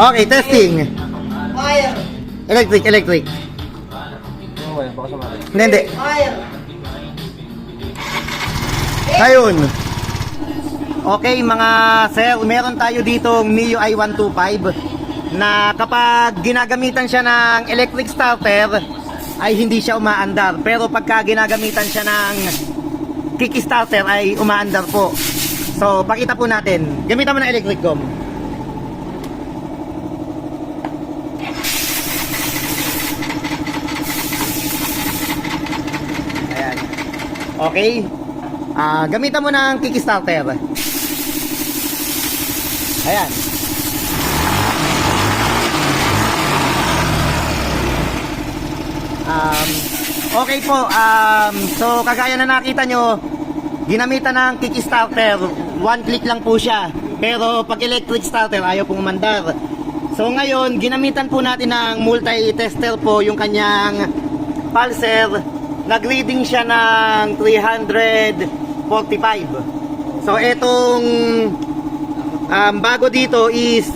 Okay, testing. Fire! Electric, electric. Yan? Baka sumali. Hindi, hindi. Fire! Ayun. Okay, mga sir, meron tayo ditong Mio i125 na kapag ginagamitan siya ng electric starter ay hindi siya umaandar. Pero pagka ginagamitan siya ng kickstarter ay umaandar po. So, pakita po natin. Gamitan mo ng electric gum. Okay. Ah, gamitan mo ng kickstarter. Ayan. Um, okay po. Um, so, kagaya na nakita nyo, ginamitan ng kickstarter. One click lang po siya. Pero pag electric starter, ayaw pong umandar. So, ngayon, ginamitan po natin ng multi-tester po yung kanyang pulser. Nag-reading siya ng 345. So, etong um, bago dito is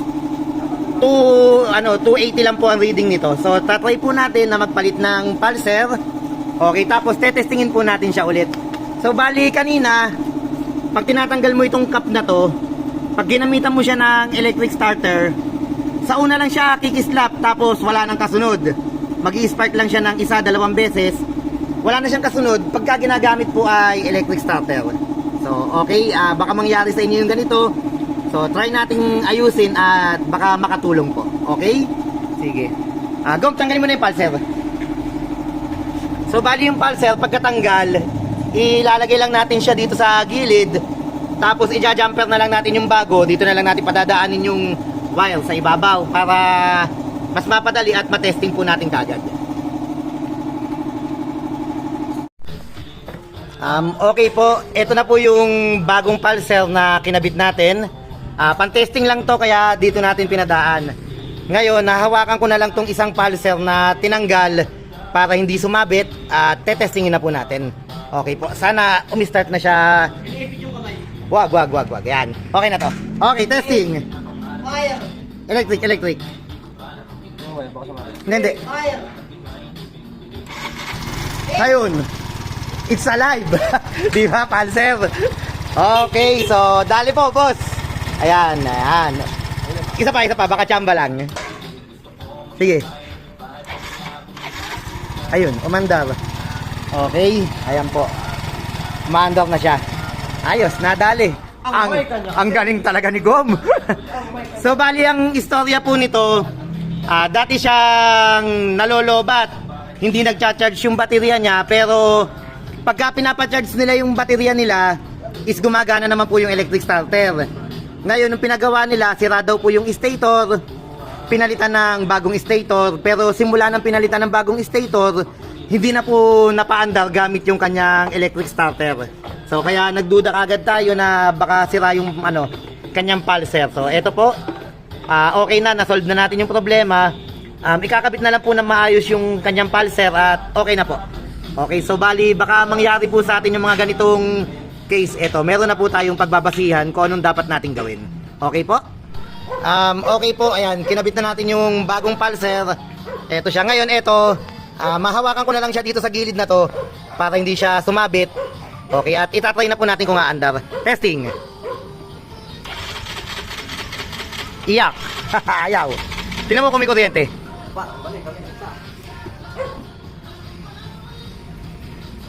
2 ano 280 lang po ang reading nito. So tatry po natin na magpalit ng pulser. Okay, tapos tetestingin po natin siya ulit. So bali kanina pag tinatanggal mo itong cup na to, pag ginamitan mo siya ng electric starter, sa una lang siya kikislap tapos wala nang kasunod. Magi-spark lang siya ng isa, dalawang beses. Wala na siyang kasunod pagka ginagamit po ay electric starter. So, okay, ah, baka mangyari sa inyo yung ganito. So, try nating ayusin at baka makatulong po. Okay? Sige. Ah, Gom, tanggalin mo na yung pulser. So, bali yung pulser, pagkatanggal, ilalagay lang natin siya dito sa gilid. Tapos, ija-jumper na lang natin yung bago. Dito na lang natin padadaanin yung wire sa ibabaw para mas mapadali at matesting po natin kagad. Um, okay po, ito na po yung bagong pulser na kinabit natin. Ah, pan-testing lang to kaya dito natin pinadaan. Ngayon, nahawakan ko na lang tong isang pulser na tinanggal para hindi sumabit at tetestingin na po natin. Okay po, sana umistart na siya. Wag, wag, wag, wag. Yan. Okay na to. Okay, testing. Fire! Electric, electric. Sumali. Hindi, hindi. Fire! Ayun. It's alive. Di ba, Pulser? Okay, so dali po, boss. Ayan, ayan. Isa pa, isa pa. Baka chamba lang. Sige. Ayun, umandar. Okay, ayan po. Umandar na siya. Ayos, nadali. Ang, ang galing talaga ni Gom. so, bali ang istorya po nito, ah, dati siyang nalolobat. Hindi nagcha-charge yung baterya niya, pero pagka pinapa-charge nila yung baterya nila, is gumagana naman po yung electric starter. Ngayon, nung pinagawa nila, sira daw po yung stator, pinalitan ng bagong stator, pero simula ng pinalitan ng bagong stator, hindi na po napaandar gamit yung kanyang electric starter. So kaya nagduda agad tayo na baka sira yung ano, kanyang pulser. So eto po, ah, okay na, nasolve na natin yung problema. Um, ikakabit na lang po ng maayos yung kanyang pulser at okay na po. Okay, so bali baka mangyari po sa atin yung mga ganitong case. Eto, meron na po tayong pagbabasihan kung anong dapat nating gawin. Okay po? Um, okay po, ayan, kinabit na natin yung bagong pulser. Eto siya. Ngayon, eto, ah, mahawakan ko na lang siya dito sa gilid na to para hindi siya sumabit. Okay, at itatry na po natin kung aandar. Testing. Iyak. Ayaw. Tingnan mo kung may kuryente.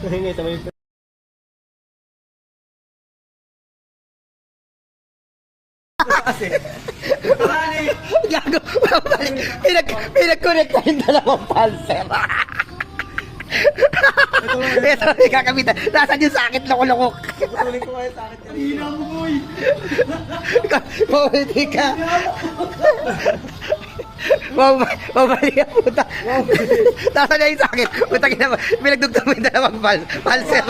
Hindi, sabay Gago. Pinag, pinag-connect na yung dalawang pulser. Ito, na. Nasaan yung sakit loko-loko? Putulin ko kayo sa akin. Hina mo, boy! Pwede ka. Mabali ang puta. Nasaan na yung sakit? Puta ka naman. Pinagdugtong mo yung dalawang pal palser.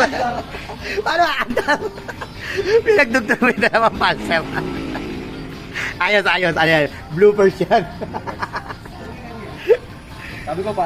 Paano aandam? Pinagdugtong mo yung dalawang palser. Ayos, ayos, ayos. Bloopers yan. Sabi ko pa,